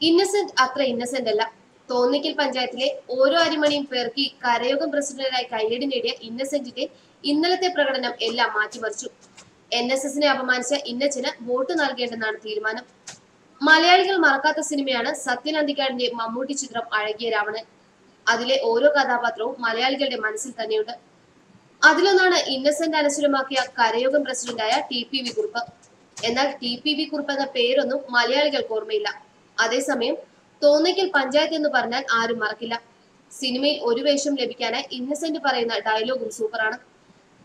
ഇന്നസെന്റ് അത്ര ഇന്നസെന്റ് അല്ല. തോന്നിക്കൽ പഞ്ചായത്തിലെ ഓരോ അരിമണിയും പേർക്കി കരയോഗം പ്രസിഡന്റായി കയ്യടി നേടിയ ഇന്നസെന്റിന്റെ ഇന്നലത്തെ പ്രകടനം എല്ലാം മാറ്റിമറിച്ചു. എൻ എസ് എസിനെ അപമാനിച്ച ഇന്നച്ചന് വോട്ട് നൽകേണ്ടെന്നാണ് തീരുമാനം. മലയാളികൾ മറക്കാത്ത സിനിമയാണ് സത്യൻ അന്തിക്കാടിന്റെ മമ്മൂട്ടി ചിത്രം അഴകിയ രാവണൻ. അതിലെ ഓരോ കഥാപാത്രവും മലയാളികളുടെ മനസ്സിൽ തന്നെയുണ്ട്. അതിലൊന്നാണ് ഇന്നസെന്റ് അനശ്വരമാക്കിയ കരയോഗം പ്രസിഡന്റായ ടി പി വി കുറുപ്പ്. എന്നാൽ ടി പി വി കുറുപ്പ് എന്ന പേരൊന്നും മലയാളികൾക്ക് ഓർമ്മയില്ല. അതേസമയം തോന്നിക്കൽ പഞ്ചായത്ത് എന്ന് പറഞ്ഞാൽ ആരും മറക്കില്ല. സിനിമയിൽ ഒരു വേഷം ലഭിക്കാനായി ഇന്നസെന്റ് പറയുന്ന ഡയലോഗും സൂപ്പറാണ്.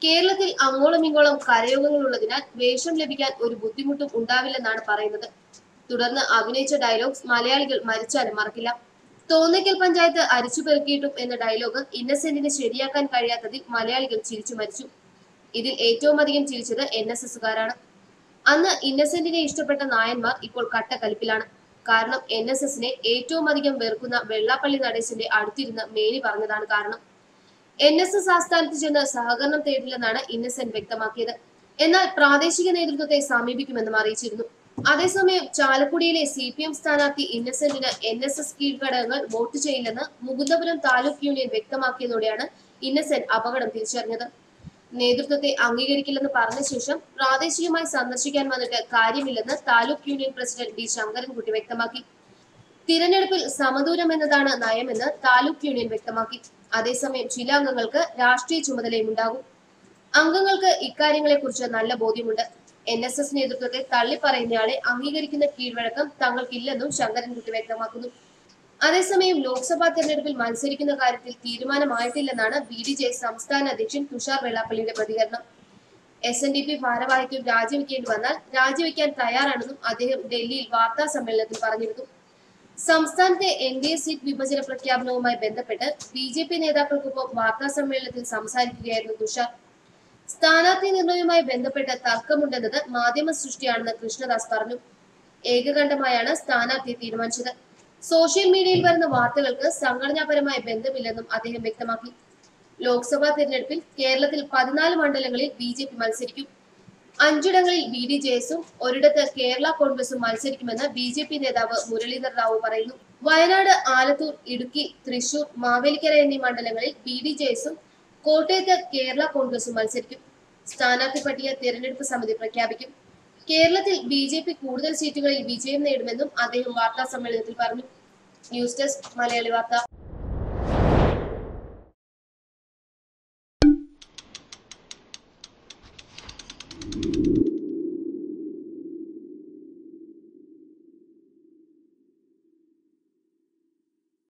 കേരളത്തിൽ അങ്ങോളം ഇങ്ങോളം കരയോഗങ്ങൾ ഉള്ളതിനാൽ വേഷം ലഭിക്കാൻ ഒരു ബുദ്ധിമുട്ടും ഉണ്ടാവില്ലെന്നാണ് പറയുന്നത്. തുടർന്ന് അഭിനയിച്ച ഡയലോഗ്സ് മലയാളികൾ മരിച്ചാലും മറക്കില്ല. തോന്നിക്കൽ പഞ്ചായത്ത് അരിച്ചു പെറുക്കിയിട്ടും എന്ന ഡയലോഗ് ഇന്നസെന്റിനെ ശരിയാക്കാൻ കഴിയാത്തതിൽ മലയാളികൾ ചിരിച്ചു മരിച്ചു. ഇതിൽ ഏറ്റവും അധികം ചിരിച്ചത് എൻ എസ് എസുകാരാണ് അന്ന് ഇന്നസെന്റിനെ ഇഷ്ടപ്പെട്ട നായന്മാർ ഇപ്പോൾ കട്ടക്കലിപ്പിലാണ്. കാരണം എൻ എസ് എസിനെ ഏറ്റവും അധികം വെറുക്കുന്ന വെള്ളാപ്പള്ളി നടേശന്റെ അടുത്തിരുന്ന് മേനി പറഞ്ഞതാണ് കാരണം. എൻ എസ് എസ് ആസ്ഥാനത്ത് ചെന്ന് സഹകരണം തേടില്ലെന്നാണ് ഇന്നസെന്റ് വ്യക്തമാക്കിയത്. എന്നാൽ പ്രാദേശിക നേതൃത്വത്തെ സമീപിക്കുമെന്നും അറിയിച്ചിരുന്നു. അതേസമയം ചാലക്കുടിയിലെ സി പി എം സ്ഥാനാർത്ഥി ഇന്നസെന്റിന് എൻ എസ് എസ് കീഴ്ഘടകങ്ങൾ വോട്ട് ചെയ്യില്ലെന്ന് മുകുന്ദപുരം താലൂക്ക് യൂണിയൻ വ്യക്തമാക്കിയതോടെയാണ് ഇന്നസെന്റ് അപകടം തിരിച്ചറിഞ്ഞത്. നേതൃത്വത്തെ അംഗീകരിക്കില്ലെന്ന് പറഞ്ഞ ശേഷം പ്രാദേശികമായി സന്ദർശിക്കാൻ വന്നിട്ട് കാര്യമില്ലെന്ന് taluk union president D Sankarankutty വ്യക്തമാക്കി. തിരഞ്ഞെടുപ്പിൽ സമദൂരം എന്നതാണ് നയമെന്ന് താലൂക്ക് യൂണിയൻ വ്യക്തമാക്കി. അതേസമയം ചില അംഗങ്ങൾക്ക് രാഷ്ട്രീയ ചുമതലയും ഉണ്ടാകും. അംഗങ്ങൾക്ക് ഇക്കാര്യങ്ങളെക്കുറിച്ച് നല്ല ബോധ്യമുണ്ട്. എൻ എസ് എസ് നേതൃത്വത്തെ തള്ളിപ്പറയുന്നയാളെ അംഗീകരിക്കുന്ന കീഴ്വഴക്കം തങ്ങൾക്കില്ലെന്നും ശങ്കരൻകുട്ടി വ്യക്തമാക്കുന്നു. അതേസമയം ലോക്സഭാ തെരഞ്ഞെടുപ്പിൽ മത്സരിക്കുന്ന കാര്യത്തിൽ തീരുമാനമായിട്ടില്ലെന്നാണ് ബി ഡി ജെ സംസ്ഥാന അധ്യക്ഷൻ തുഷാർ വെള്ളാപ്പള്ളിയുടെ പ്രതികരണം. എസ് എൻ ഡി പി ഭാരവാഹിത്വം രാജിവെക്കേണ്ടി വന്നാൽ രാജിവെക്കാൻ തയ്യാറാണെന്നും അദ്ദേഹം ഡൽഹിയിൽ വാർത്താ സമ്മേളനത്തിൽ പറഞ്ഞിരുന്നു. സംസ്ഥാനത്തെ എൻ ഡി എ സീറ്റ് വിഭജന പ്രഖ്യാപനവുമായി ബന്ധപ്പെട്ട് ബി ജെ പി നേതാക്കൾക്കൊപ്പം വാർത്താ സമ്മേളനത്തിൽ സംസാരിക്കുകയായിരുന്നു തുഷാർ. സ്ഥാനാർത്ഥി നിർണയവുമായി ബന്ധപ്പെട്ട് തർക്കമുണ്ടെന്നത് മാധ്യമ സൃഷ്ടിയാണെന്ന് കൃഷ്ണദാസ് പറഞ്ഞു. ഏകകണ്ഠമായാണ് സ്ഥാനാർത്ഥിയെ തീരുമാനിച്ചത്. സോഷ്യൽ മീഡിയയിൽ വരുന്ന വാർത്തകൾക്ക് സംഘടനാപരമായ ബന്ധമില്ലെന്നും അദ്ദേഹം വ്യക്തമാക്കി. ലോക്സഭാ തിരഞ്ഞെടുപ്പിൽ കേരളത്തിൽ പതിനാല് മണ്ഡലങ്ങളിൽ ബി ജെ പി മത്സരിക്കും. അഞ്ചിടങ്ങളിൽ ബി ഡി ജെ എസും ഒരിടത്ത് കേരള കോൺഗ്രസും മത്സരിക്കുമെന്ന് ബി ജെ പി നേതാവ് മുരളീധർ റാവു പറയുന്നു. വയനാട് ആലത്തൂർ ഇടുക്കി തൃശൂർ മാവേലിക്കര എന്നീ മണ്ഡലങ്ങളിൽ ബി ഡി ജെ എസും കോട്ടയത്ത് കേരള കോൺഗ്രസും മത്സരിക്കും. സ്ഥാനാർത്ഥി പട്ടിക തിരഞ്ഞെടുപ്പ് സമിതി പ്രഖ്യാപിക്കും. കേരളത്തിൽ ബി ജെ പി കൂടുതൽ സീറ്റുകളിൽ വിജയം നേടുമെന്നും അദ്ദേഹം വാർത്താ സമ്മേളനത്തിൽ പറഞ്ഞു. ന്യൂസ് ഡെസ്ക് മലയാളി വാർത്ത.